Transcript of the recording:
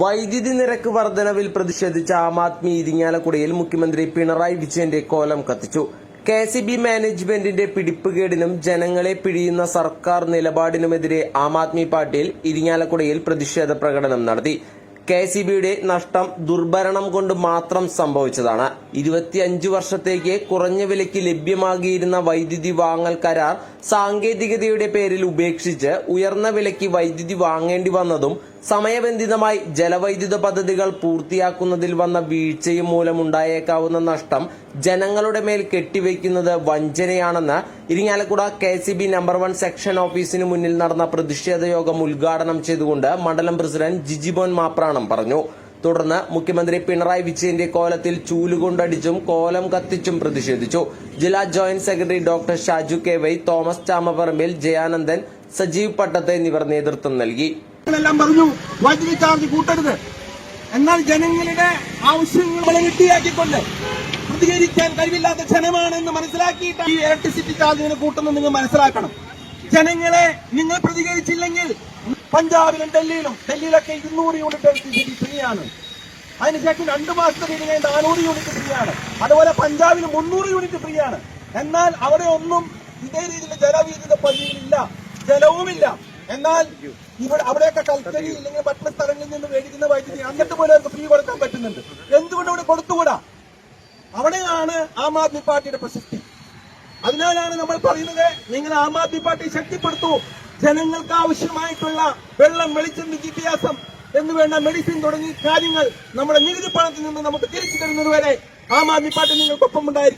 വൈദ്യുതി നിരക്ക് വർധനവിൽ പ്രതിഷേധിച്ച ആം ആദ്മി ഇരിങ്ങാലക്കുടയിൽ മുഖ്യമന്ത്രി പിണറായി വിജയന്റെ കോലം കത്തിച്ചു. കെ സി ബി മാനേജ്മെന്റിന്റെ പിടിപ്പുകേടിനും ജനങ്ങളെ പിഴിയുന്ന സർക്കാർ നിലപാടിനുമെതിരെ ആം ആദ്മി പാർട്ടിയിൽ ഇരിങ്ങാലക്കുടയിൽ പ്രതിഷേധ പ്രകടനം നടത്തി. കെ സി ബിയുടെ നഷ്ടം ദുർഭരണം കൊണ്ട് മാത്രം സംഭവിച്ചതാണ്. ഇരുപത്തിയഞ്ചു വർഷത്തേക്ക് കുറഞ്ഞ വിലയ്ക്ക് ലഭ്യമാകിയിരുന്ന വൈദ്യുതി വാങ്ങൽ കരാർ സാങ്കേതികതയുടെ പേരിൽ ഉപേക്ഷിച്ച് ഉയർന്ന വിലയ്ക്ക് വൈദ്യുതി വാങ്ങേണ്ടി വന്നതും സമയബന്ധിതമായി ജലവൈദ്യുത പദ്ധതികൾ പൂർത്തിയാക്കുന്നതിൽ വന്ന വീഴ്ചയും മൂലമുണ്ടായേക്കാവുന്ന നഷ്ടം ജനങ്ങളുടെ മേൽ കെട്ടിവെക്കുന്നത് വഞ്ചനയാണെന്ന് Irinjalakuda K C B number one section ഓഫീസിന് മുന്നിൽ നടന്ന പ്രതിഷേധ യോഗം ഉദ്ഘാടനം ചെയ്തുകൊണ്ട് മണ്ഡലം പ്രസിഡന്റ് ജിജിബോൻ മാപ്രാണം പറഞ്ഞു. തുടർന്ന് മുഖ്യമന്ത്രി പിണറായി വിജയന്റെ കോലത്തിൽ ചൂലുകൊണ്ടടിച്ചും കോലം കത്തിച്ചും പ്രതിഷേധിച്ചു. ജില്ലാ joint secretary doctor Shaju K Y Thomas Chamapparambil Jayanandan Sajeev Pattath എന്നിവർ നേതൃത്വം നൽകി. എല്ലാം പറഞ്ഞു വൈദ്യുതി ചാർജ് കൂട്ടരുത്. എന്നാൽ ജനങ്ങളുടെ ആവശ്യങ്ങളെ വെട്ടിയാക്കിക്കൊണ്ട് പ്രതികരിക്കാൻ കഴിവില്ലാത്ത ജനമാണെന്ന് മനസ്സിലാക്കിയിട്ട് ഈ ഇലക്ട്രിസിറ്റി ചാർജിനെ കൂട്ടുന്നത് നിങ്ങൾ മനസ്സിലാക്കണം. ജനങ്ങളെ നിങ്ങൾ പ്രതികരിച്ചില്ലെങ്കിൽ പഞ്ചാബിലും ഡൽഹിയിലും ഡൽഹിയിലൊക്കെ ഇരുന്നൂറ് യൂണിറ്റ് ഇലക്ട്രിസിറ്റി ഫ്രീ ആണ്. അതിനുശേഷം രണ്ടു മാസത്തെ വീടിനെ നാനൂറ് യൂണിറ്റ് ഫ്രീ ആണ്. അതുപോലെ പഞ്ചാബിൽ മുന്നൂറ് യൂണിറ്റ് ഫ്രീ ആണ്. എന്നാൽ അവിടെ ഒന്നും ഇതേ രീതിയിൽ ജലവീതിയുടെ പള്ളിയിലില്ല ജലവുമില്ല. എന്നാൽ ഇവിടെ അവിടെയൊക്കെ കൽക്കരി ഇല്ലെങ്കിൽ മറ്റു സ്ഥലങ്ങളിൽ നിന്ന് മേടിക്കുന്ന വൈദ്യുതി അങ്ങനത്തെ പോലെ അവർക്ക് ഫ്രീ കൊടുക്കാൻ പറ്റുന്നുണ്ട്. എന്തുകൊണ്ട് ഇവിടെ കൊടുത്തുകൂടാ? അവിടെയാണ് ആം ആദ്മി പാർട്ടിയുടെ പ്രശസ്തി അതിനാലാണ് നമ്മൾ പറയുന്നത് നിങ്ങൾ ആം ആദ്മി പാർട്ടി ശക്തിപ്പെടുത്തു. ജനങ്ങൾക്ക് ആവശ്യമായിട്ടുള്ള വെള്ളം വെളിച്ചം വിദ്യാഭ്യാസം എന്ന് വേണ്ട മെഡിസിൻ തുടങ്ങി കാര്യങ്ങൾ നമ്മുടെ നികുതി പണത്തിൽ നിന്ന് നമുക്ക് തിരിച്ചു തരുന്നതുവരെ ആം ആദ്മി പാർട്ടി നിങ്ങൾക്കൊപ്പം ഉണ്ടായിരിക്കും